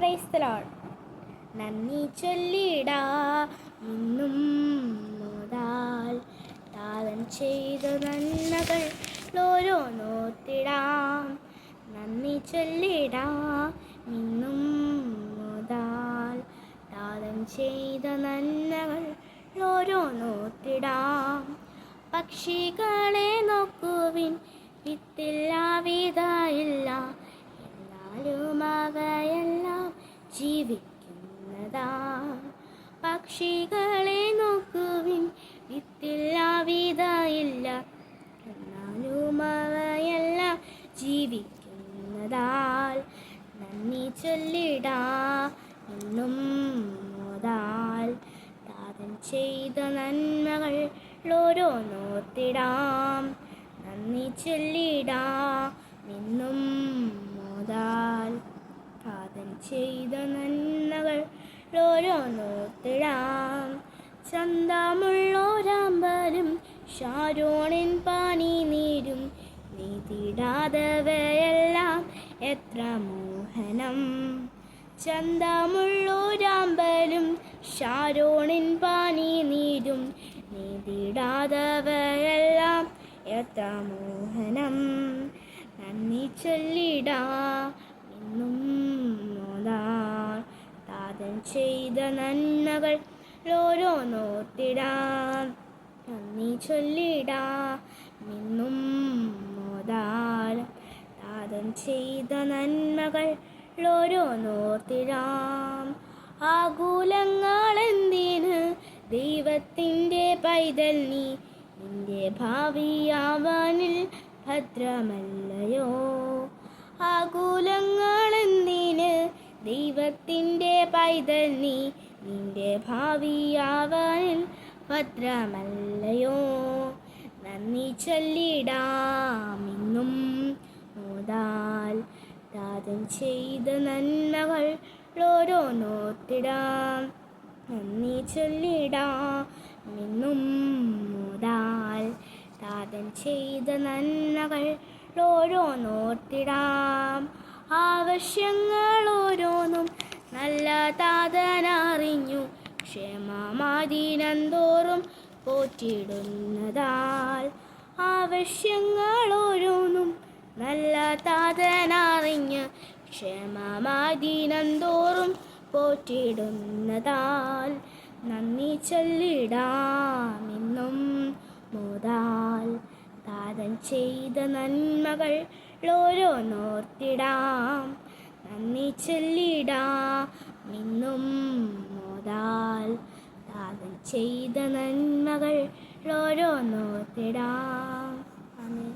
പ്രൈസ്തലോൾ നന്ദി ചൊല്ലിടാ ഇന്നും മോതാൽ താതൻ ചെയ്ത നന്മകൾ ഓരോന്നോത്തിടാം നന്ദി ചൊല്ലിടാ ഇന്നും മോതാൽ താതൻ ചെയ്ത നന്മകൾ ഓരോന്നോത്തിടാം പക്ഷികളെ നോക്കുവിൻ വിത്തില്ല ജീവിക്കുന്നതാ. പക്ഷികളെ നോക്കുവിൻ വിത്തിൽ എന്നാലും അവയല്ല ജീവിക്കുന്നതാൽ നന്ദി ചൊല്ലിടാ എന്നും മോതാൽ. താതൻ ചെയ്ത നന്മകൾ ഓരോന്നോത്തിടാം നന്ദി ചൊല്ലിടാ എന്നും മോതാൽ. ചെയ്ത നന്മകൾ ഓരോന്നോത്തിടാം ചന്തമുള്ളോരാമ്പലും ഷാരോണിൻ പാനി നീരും. നീതിടാതവയെല്ലാം എത്ര മോഹനം. ചന്താമുള്ളോരാമ്പലും ഷാരോണിൻ പാനി നീരും. നീതിടാതവയെല്ലാം എത്ര മോഹനം. നന്ദി ചൊല്ലിടാ ഇന്നും മോതാ താതൻ ചെയ്ത നന്മകൾ ഓരോന്നോത്തിടാം നന്ദി ചൊല്ലിടാ. ഇന്നും മോദാലം താതം ചെയ്ത നന്മകൾ ഓരോന്നോർത്തിടാം ആകുലങ്ങൾ എന്തിന് ദൈവത്തിന്റെ പൈതൽ നീ? നിന്റെ ഭാവിയാവാനിൽ ഭദ്രമല്ലയോ? ദൈവത്തിന്റെ പൈതൽ നീ നിന്റെ ഭാവിയാവാനിൽ ഭദ്രമല്ലയോ? നന്ദി ചൊല്ലിടാം ഇന്നും മോതാൽ. താതൻ ചെയ്ത നന്മകൾ ഓരോന്നോത്തിടാം നന്ദി ചൊല്ലിടാം ഇന്നും മോതാൽ. താതൻ ചെയ്ത നന്മകൾ ഓരോ ആവശ്യങ്ങൾ ഓരോന്നും നല്ല താതനറിഞ്ഞു. ക്ഷേമമാതിനന്തോറും പോറ്റിടുന്നതാൽ ആവശ്യങ്ങളോരോന്നും നല്ല താതനറിഞ്ഞ് ക്ഷേമമാതിനന്തോറും പോറ്റിടുന്നതാൽ നന്ദി ചൊല്ലിടാമെന്നും മോദാൽ താതൻ ചെയ്ത നന്മകൾ ഓരോന്നോർത്തിടാം. നന്ദി ചൊല്ലിടാ നിന്നും മോദാൽ താതൻ ചെയ്ത നന്മകൾ ഓരോന്നോർത്തിടാം ആമേൻ.